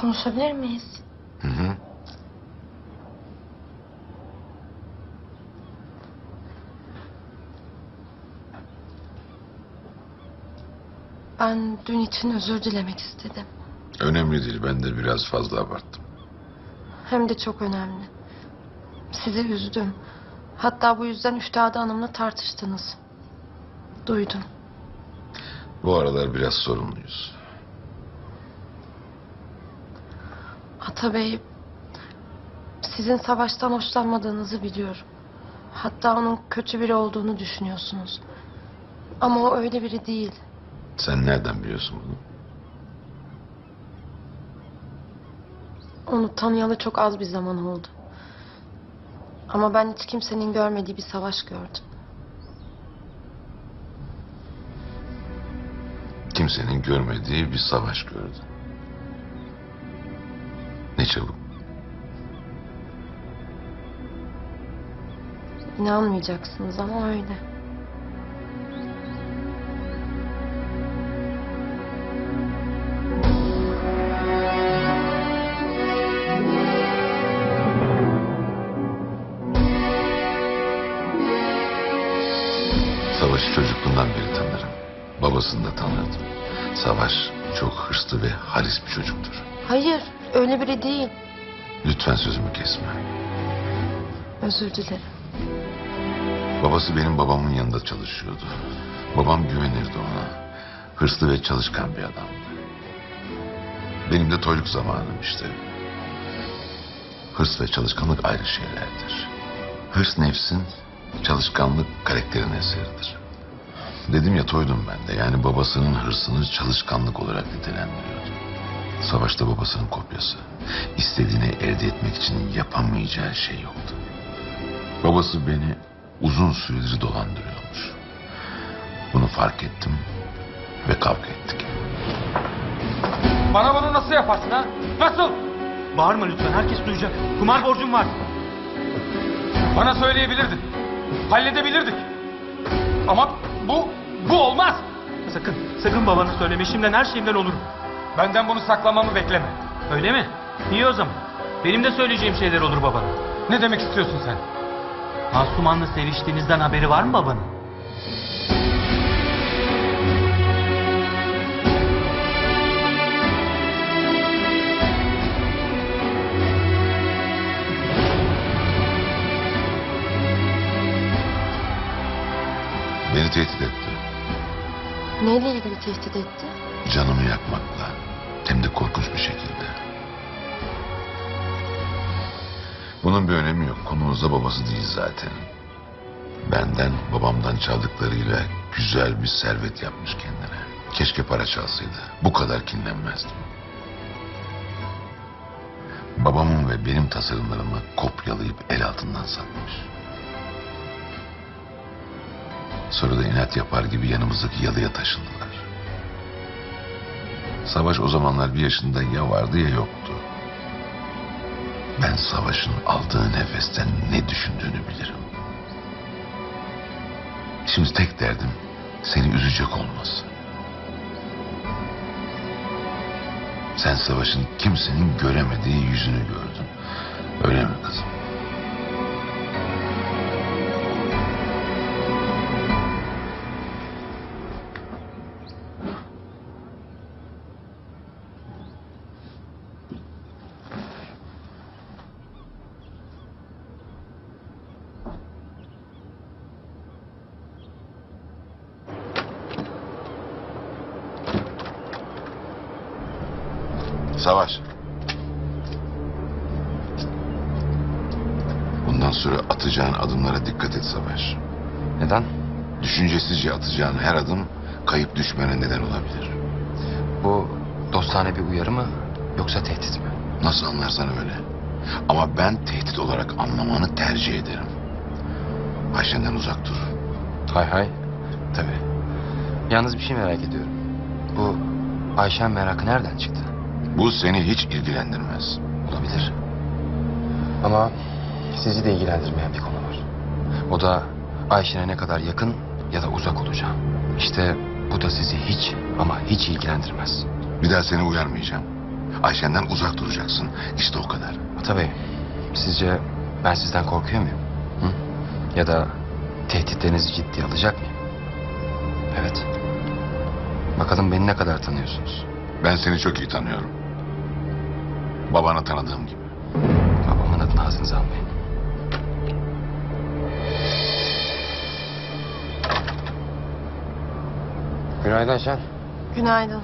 Konuşabilir miyiz? Hı hı. Ben dün için özür dilemek istedim. Önemli değil. Ben de biraz fazla abarttım. Hem de çok önemli. Sizi üzdüm. Hatta bu yüzden Üftade Hanım'la tartıştınız. Duydum. Bu aralar biraz sorumluyuz. Atabey, sizin savaştan hoşlanmadığınızı biliyorum. Hatta onun kötü biri olduğunu düşünüyorsunuz. Ama o öyle biri değil. Sen nereden biliyorsun bunu? Onu tanıyalı çok az bir zaman oldu. Ama ben hiç kimsenin görmediği bir savaş gördüm. Kimsenin görmediği bir savaş gördü. Ne çabuk. İnanmayacaksınız ama öyle. Savaş'ı çocukluğundan beri tanırım. Babasını da tanırdım. Savaş çok hırslı ve haris bir çocuktur. Hayır, öyle biri değil. Lütfen sözümü kesme. Özür dilerim. Babası benim babamın yanında çalışıyordu. Babam güvenirdi ona. Hırslı ve çalışkan bir adamdı. Benim de toyluk zamanım işte. Hırs ve çalışkanlık ayrı şeylerdir. Hırs nefsin, çalışkanlık karakterin eseridir. Dedim ya toydum ben de. Yani babasının hırsını çalışkanlık olarak nitelendiriyordu. Savaşta babasının kopyası. İstediğini elde etmek için yapamayacağı şey yoktu. Babası beni uzun süredir dolandırıyormuş. Bunu fark ettim ve kavga ettik. Bana bunu nasıl yaparsın ha? Nasıl? Bağırma lütfen herkes duyacak. Kumar borcum var. Bana söyleyebilirdin. Halledebilirdik. Ama bu, bu olmaz. Sakın, sakın babana söyleme. Şimdiden her şeyimden olurum. Benden bunu saklamamı bekleme. Öyle mi? İyi o zaman. Benim de söyleyeceğim şeyler olur babana. Ne demek istiyorsun sen? Asuman'la seviştiğinizden haberi var mı babanın? Beni tehdit etti. Neyle ilgili tehdit etti? Canımı yakmakla. Hem de korkunç bir şekilde. Bunun bir önemi yok. Konumuzda babası değil zaten. Benden, babamdan çaldıklarıyla güzel bir servet yapmış kendine. Keşke para çalsaydı. Bu kadar kinlenmezdim. Babamın ve benim tasarımlarımı kopyalayıp el altından satmış. Sonra da inat yapar gibi yanımızdaki yalıya taşındılar. Savaş o zamanlar bir yaşında ya vardı ya yoktu. Ben Savaş'ın aldığı nefesten ne düşündüğünü bilirim. Şimdi tek derdim seni üzecek olması. Sen Savaş'ın kimsenin göremediği yüzünü gördün. Öyle mi kızım? Savaş. Bundan sonra atacağın adımlara dikkat et Savaş. Neden? Düşüncesizce atacağın her adım kayıp düşmene neden olabilir. Bu dostane bir uyarı mı yoksa tehdit mi? Nasıl anlarsan öyle. Ama ben tehdit olarak anlamanı tercih ederim. Ayşen'den uzak dur. Hay hay. Tabii. Yalnız bir şey merak ediyorum. Bu Ayşen merakı nereden çıktı? Bu seni hiç ilgilendirmez. Olabilir. Ama sizi de ilgilendirmeyen bir konu var. O da Ayşen'e ne kadar yakın ya da uzak olacağım. İşte bu da sizi hiç ama hiç ilgilendirmez. Bir daha seni uyarmayacağım. Ayşen'den uzak duracaksın. İşte o kadar. Atabey, sizce ben sizden korkuyor muyum? Hı? Ya da tehditlerinizi ciddiye alacak mıyım? Evet. Bakalım beni ne kadar tanıyorsunuz? Ben seni çok iyi tanıyorum. Babanı tanıdığım gibi. Babamın adını ağzınıza almayın. Günaydın Ayşen. Günaydın.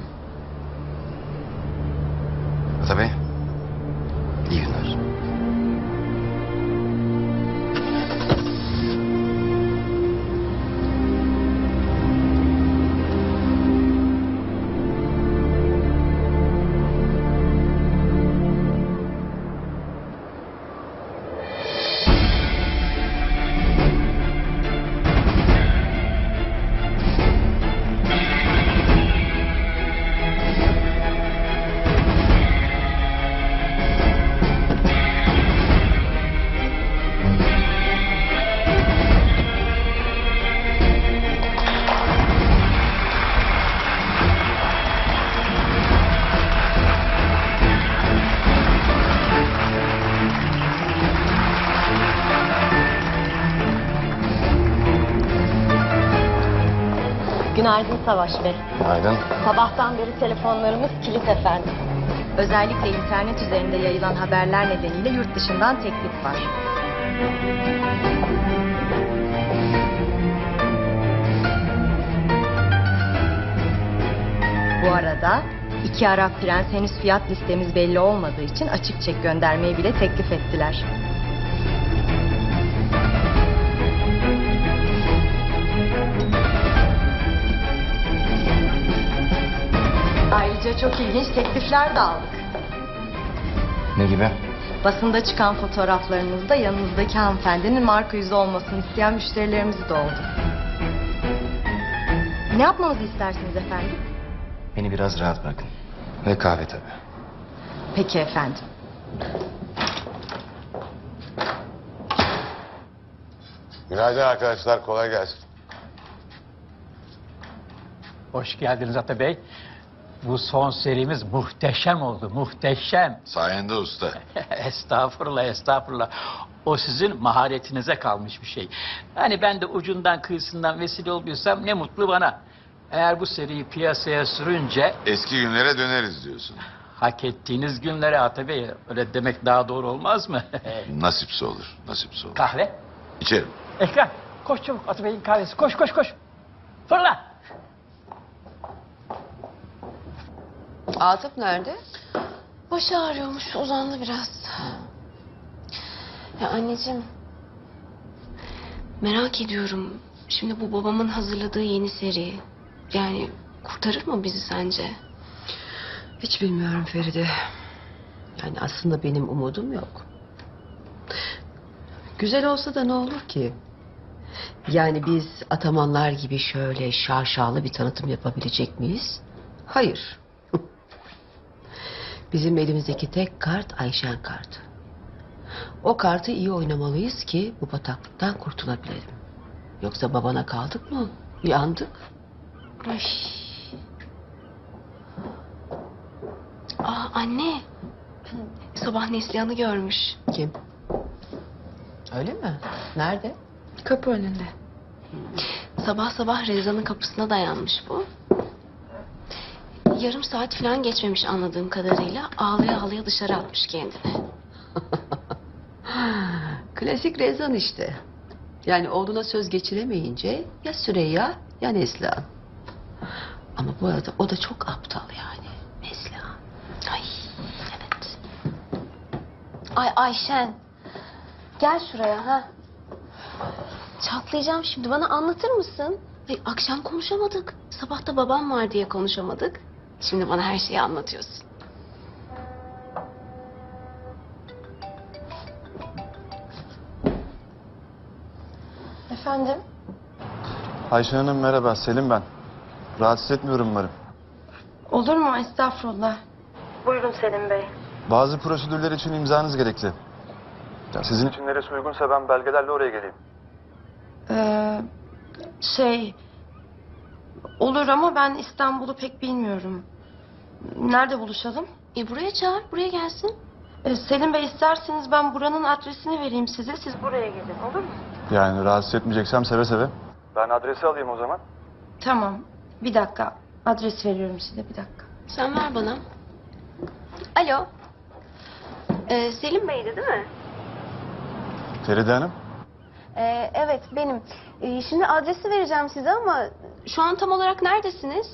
Atabey. Günaydın Savaş Bey. Günaydın. Sabahtan beri telefonlarımız kilit efendim. Özellikle internet üzerinde yayılan haberler nedeniyle yurt dışından teklif var. Bu arada iki Arap prens henüz fiyat listemiz belli olmadığı için açık çek göndermeyi bile teklif ettiler. Ayrıca çok ilginç teklifler de aldık. Ne gibi? Basında çıkan fotoğraflarınızda yanınızdaki hanımefendinin marka yüzü olmasını isteyen müşterilerimiz de oldu. Ne yapmamızı istersiniz efendim? Beni biraz rahat bırakın. Ve kahve tabii. Peki efendim. Günaydın arkadaşlar. Kolay gelsin. Hoş geldiniz Ata Bey. Bu son serimiz muhteşem oldu, muhteşem. Sayende usta. estağfurullah, estağfurullah. O sizin maharetinize kalmış bir şey. Hani ben de ucundan kıyısından vesile olduysam ne mutlu bana. Eğer bu seriyi piyasaya sürünce Eski günlere döneriz diyorsun. hak ettiğiniz günlere Ata Bey öyle demek daha doğru olmaz mı? Nasipse olur. Nasipse olur. Kahve. İçerim. Ekran koş çabuk Ata Bey'in kahvesi koş koş koş. Fırla. Atıf nerede? Başı ağrıyormuş uzandı biraz. Ya anneciğim. Merak ediyorum. Şimdi bu babamın hazırladığı yeni seri. Yani kurtarır mı bizi sence? Hiç bilmiyorum Feride. Yani aslında benim umudum yok. Güzel olsa da ne olur ki? Yani biz Atamanlar gibi şöyle şaşalı bir tanıtım yapabilecek miyiz? Hayır. Bizim elimizdeki tek kart Ayşen kartı. O kartı iyi oynamalıyız ki bu bataklıktan kurtulabilelim. Yoksa babana kaldık mı? Yandık. Ay. Aa anne. Sabah Neslihan'ı görmüş. Kim? Öyle mi? Nerede? Kapı önünde. Sabah sabah Reza'nın kapısına dayanmış bu. Yarım saat falan geçmemiş anladığım kadarıyla. Ağlaya ağlaya dışarı atmış kendini. Klasik Rezan işte. Yani oğluna söz geçiremeyince ya Süreyya ya Neslihan. Ama bu arada o da çok aptal yani. Neslihan. Ay evet. Ay Ayşen. Gel şuraya ha. Çatlayacağım şimdi bana anlatır mısın? Ay, akşam konuşamadık. Sabah da babam var diye konuşamadık. Şimdi bana her şeyi anlatıyorsun. Efendim? Ayşe Hanım merhaba. Selim ben. Rahatsız etmiyorum umarım. Olur mu? Estağfurullah. Buyurun Selim Bey. Bazı prosedürler için imzanız gerekli. Ya sizin için neresi uygunsa ben belgelerle oraya geleyim. Ee, şey... Olur ama ben İstanbul'u pek bilmiyorum. Nerede buluşalım? E buraya çağır, buraya gelsin. E, Selim Bey isterseniz ben buranın adresini vereyim size. Siz buraya gelin olur mu? Yani rahatsız etmeyeceksem seve seve. Ben adresi alayım o zaman. Tamam. Bir dakika. Adres veriyorum size bir dakika. Sen ver bana. Alo. Ee, Selim Bey'di değil mi? Feride Hanım. Ee, evet benim. Ee, şimdi adresi vereceğim size ama şu an tam olarak neredesiniz?